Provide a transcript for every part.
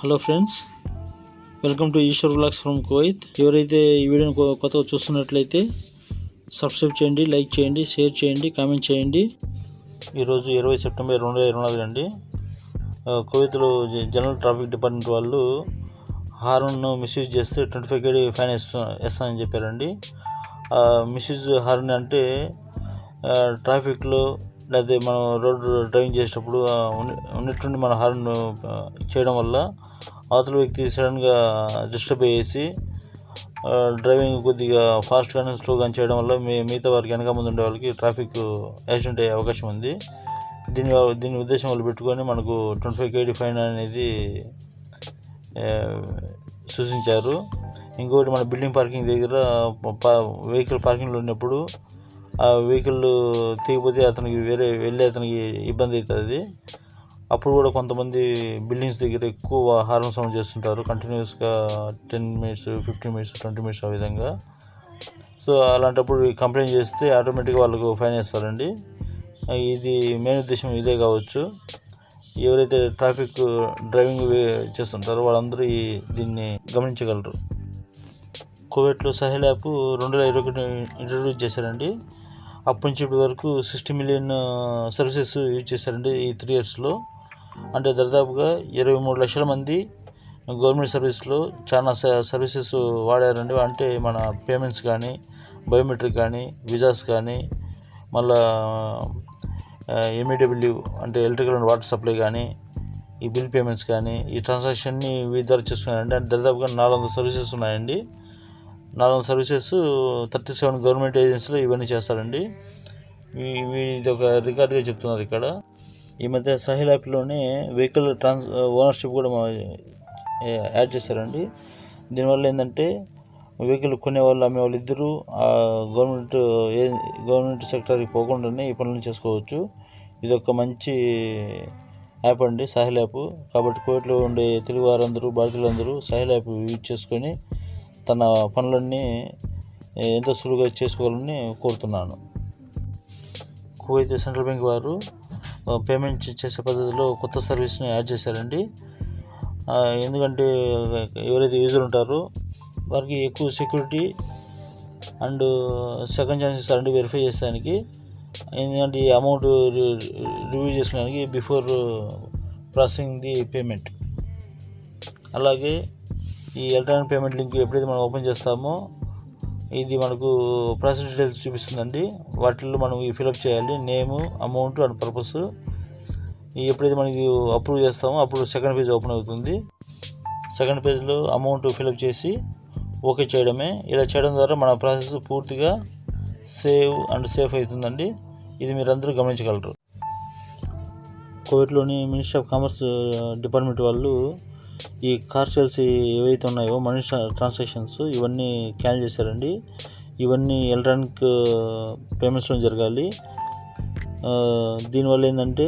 Hello friends welcome to Eshwar vlogs from Kuwait ఎవరైతే ఈ వీడియోని కొ- కొత్తగా చూస్తున్నట్లయితే సబ్స్క్రైబ్ చేయండి లైక్ చేయండి షేర్ చేయండి కామెంట్ చేయండి. ఈరోజు ఇరవై సెప్టెంబర్ రెండు వేల ఇరవై నాలుగు అండి. ఆ, కువైత్లో జనరల్ ట్రాఫిక్ డిపార్ట్మెంట్ వాళ్ళు హార్న్ను మిస్యూజ్ చేస్తే ట్వంటీ ఫైవ్ కేడీ ఫైన్ వేస్తా వేస్తానని చెప్పారండి. మిస్యూజ్ హార్న్ అంటే ట్రాఫిక్లో లేకపోతే మనం రోడ్డు డ్రైవింగ్ చేసేటప్పుడు ఉన్నట్టుండి మన హార్న్ చేయడం వల్ల అవతల వ్యక్తి సడన్గా డిస్టర్బ్ అయ్యేసి డ్రైవింగ్ కొద్దిగా ఫాస్ట్ కానీ స్లో కానీ చేయడం వల్ల మీ మిగతా వారికి వెనక ముందు ఉండే వాళ్ళకి ట్రాఫిక్ యాక్సిడెంట్ అయ్యే అవకాశం ఉంది. దీని దీని ఉద్దేశం వాళ్ళు పెట్టుకొని మనకు ట్వంటీ ఫైవ్ కేడీ ఫైన్ అనేది సూచించారు. ఇంకొకటి మన బిల్డింగ్ పార్కింగ్ దగ్గర వెహికల్ పార్కింగ్లో ఉన్నప్పుడు ఆ వెహికల్ తీగిపోతే అతనికి వేరే వెళ్ళే అతనికి ఇబ్బంది అవుతుంది. అప్పుడు కూడా కొంతమంది బిల్డింగ్స్ దగ్గర ఎక్కువ హార్న్ సౌండ్ చేస్తుంటారు. కంటిన్యూస్గా ten minutes fifteen minutes twenty minutes ఆ విధంగా. సో అలాంటప్పుడు కంప్లైంట్ చేస్తే ఆటోమేటిక్గా వాళ్ళకు ఫైన్ వేస్తారండి. ఇది మెయిన్ ఉద్దేశం ఇదే కావచ్చు. ఎవరైతే ట్రాఫిక్ డ్రైవింగ్ వే- చేస్తుంటారో వాళ్ళందరూ దీన్ని గమనించగలరు. కోవిడ్లో సహెల్ యాప్ రెండు వేల ఇరవై ఒకటి ఇంట్రడ్యూస్ చేశారండి. అప్పటి నుంచి ఇప్పటి వరకు సిక్స్టీ మిలియన్ సర్వీసెస్ యూజ్ చేశారండి ఈ త్రీ ఇయర్స్లో అంటే దాదాపుగా ఇరవై మూడు లక్షల మంది గవర్నమెంట్ సర్వీస్లో చాలా స- సర్వీసెస్ వాడారండి. అంటే మన పేమెంట్స్ కానీ బయోమెట్రిక్ కానీ విజాస్ కానీ మళ్ళా ఎంఈడబ్ల్యూ అంటే ఎలక్ట్రికల్ అండ్ వాటర్ సప్లై కానీ ఈ బిల్ పేమెంట్స్ కానీ ఈ ట్రాన్సాక్షన్ని వీటి ద్వారా చేసుకున్నారండి. అంటే దాదాపుగా నాలుగు వందల సర్వీసెస్ ఉన్నాయండి. నాలుగు సర్వీసెస్ థర్టీ సెవెన్ గవర్నమెంట్ ఏజెన్సీలో ఇవన్నీ చేస్తారండి. వీ- ఇది ఒక రికార్డుగా చెప్తున్నారు ఇక్కడ. ఈ మధ్య సహిల్ యాప్లోనే వెహికల్ ట్రాన్స్ ఓనర్షిప్ కూడా మా- యాడ్ చేశారండి దీనివల్ల ఏంటంటే వెహికల్ కొనేవాళ్ళు అమ్మేవాళ్ళు ఇద్దరు ఆ గవర్నమెంట్ ఏ గవర్నమెంట్ సెక్టర్కి పోకుండానే ఈ పనులను చేసుకోవచ్చు. ఇది ఒక మంచి యాప్ అండి సాహిల్ యాప్. కాబట్టి కోవిడ్లో ఉండే తెలుగు వారందరూ భారతీయులందరూ సాహిల్ యాప్ యూజ్ చేసుకొని తన పనులన్నీ ఎంతో సులువుగా చేసుకోవాలని కోరుతున్నాను. కువైత్ సెంట్రల్ బ్యాంక్ వారు పేమెంట్ చేసే పద్ధతిలో కొత్త సర్వీస్ని యాడ్ చేశారండి. ఎందుకంటే ఎవరైతే యూజర్ ఉంటారో వారికి ఎక్కువ సెక్యూరిటీ అండ్ సెకండ్ ఛాన్స్ ఇస్తారండి వెరిఫై చేసేదానికి. ఎందుకంటే ఈ అమౌంట్ రివ్యూ చేసుకోవడానికి బిఫోర్ ప్రాసెసింగ్ ది పేమెంట్. అలాగే ఈ ఎలక్ట్రానిక్ పేమెంట్ లింక్ ఎప్పుడైతే మనం ఓపెన్ చేస్తామో ఇది మనకు ప్రాసెస్ డీటెయిల్స్ చూపిస్తుందండి. వాటిల్లో మనం ఫిలప్ చేయాలి. నేము అమౌంట్ అండ్ పర్పస్ ఎప్పుడైతే మనం ఇది అప్రూవ్ చేస్తామో అప్పుడు సెకండ్ పేజ్ ఓపెన్ అవుతుంది. సెకండ్ పేజ్లో అమౌంట్ ఫిలప్ చేసి ఓకే చేయడమే. ఇలా చేయడం ద్వారా మన ప్రాసెస్ పూర్తిగా సేవ్ అండ్ సేఫ్ అవుతుందండి. ఇది మీరందరూ గమనించగలరు. కోవిడ్లోని మినిస్ట్రీ ఆఫ్ కామర్స్ డిపార్ట్మెంట్ వాళ్ళు ఈ కార్ సేల్స్ ఏవైతే ఉన్నాయో మనీ ట్రాన్సాక్షన్స్ ఇవన్నీ క్యాన్ చేశారండి. ఇవన్నీ ఎలక్ట్రానిక్ పేమెంట్స్లో జరగాలి. దీనివల్ల ఏంటంటే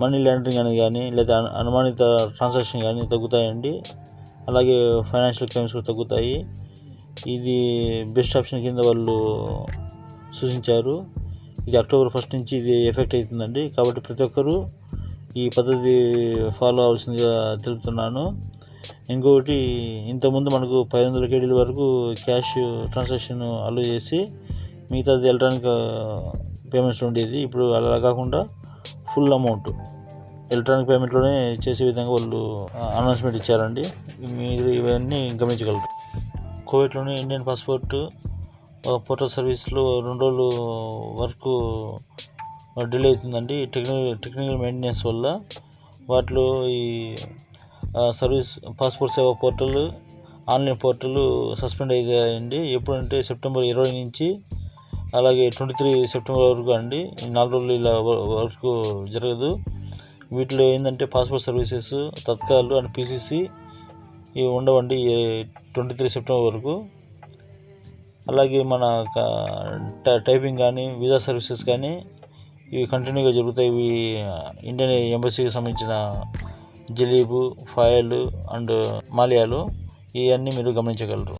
మనీ లాండరింగ్ అనేది కానీ లేదా అనుమానిత ట్రాన్సాక్షన్ కానీ తగ్గుతాయండి. అలాగే ఫైనాన్షియల్ క్రైమ్స్ కూడా తగ్గుతాయి. ఇది బెస్ట్ ఆప్షన్ కింద వాళ్ళు సూచించారు. ఇది అక్టోబర్ ఫస్ట్ నుంచి ఇది ఎఫెక్ట్ అవుతుందండి. కాబట్టి ప్రతి ఒక్కరూ ఈ పద్ధతి ఫాలో అవ్వాల్సిందిగా తెలుపుతున్నాను. ఇంకొకటి ఇంతకుముందు మనకు పది వందల కేడీల వరకు క్యాష్ ట్రాన్సాక్షన్ అలో చేసి మిగతాది ఎలక్ట్రానిక్ పేమెంట్స్ ఉండేది. ఇప్పుడు అలా కాకుండా ఫుల్ అమౌంట్ ఎలక్ట్రానిక్ పేమెంట్లోనే చేసే విధంగా వాళ్ళు అనౌన్స్మెంట్ ఇచ్చారండి. మీరు ఇవన్నీ గమనించగలరు. కోవిడ్లోనే ఇండియన్ పాస్పోర్ట్ పోర్టల్ సర్వీస్లో రెండు రోజులు వరకు డిలే అవుతుందండి. టెక్నికల్ టెక్నికల్ మెయింటెనెన్స్ వల్ల వాటిలో ఈ service passport Seva portal online portal suspend అయ్యాయండి. ఎప్పుడంటే సెప్టెంబర్ ఇరవై నుంచి అలాగే ట్వంటీ త్రీ సెప్టెంబర్ వరకు అండి. నాలుగు రోజులు ఇలా వరకు జరగదు. వీటిలో ఏంటంటే passport services Tatkal and PCC ఇవి ఉండవండి ట్వంటీ త్రీ సెప్టెంబర్ వరకు. అలాగే మన టైపింగ్ కానీ వీసా సర్వీసెస్ కానీ ఇవి కంటిన్యూగా జరుగుతాయి. ఇవి ఇండియన్ ఎంబసీకి సంబంధించిన జలీబు ఫైల్ అండ్ మాలియాలు ఇవన్నీ మీరు గమనించగలరు.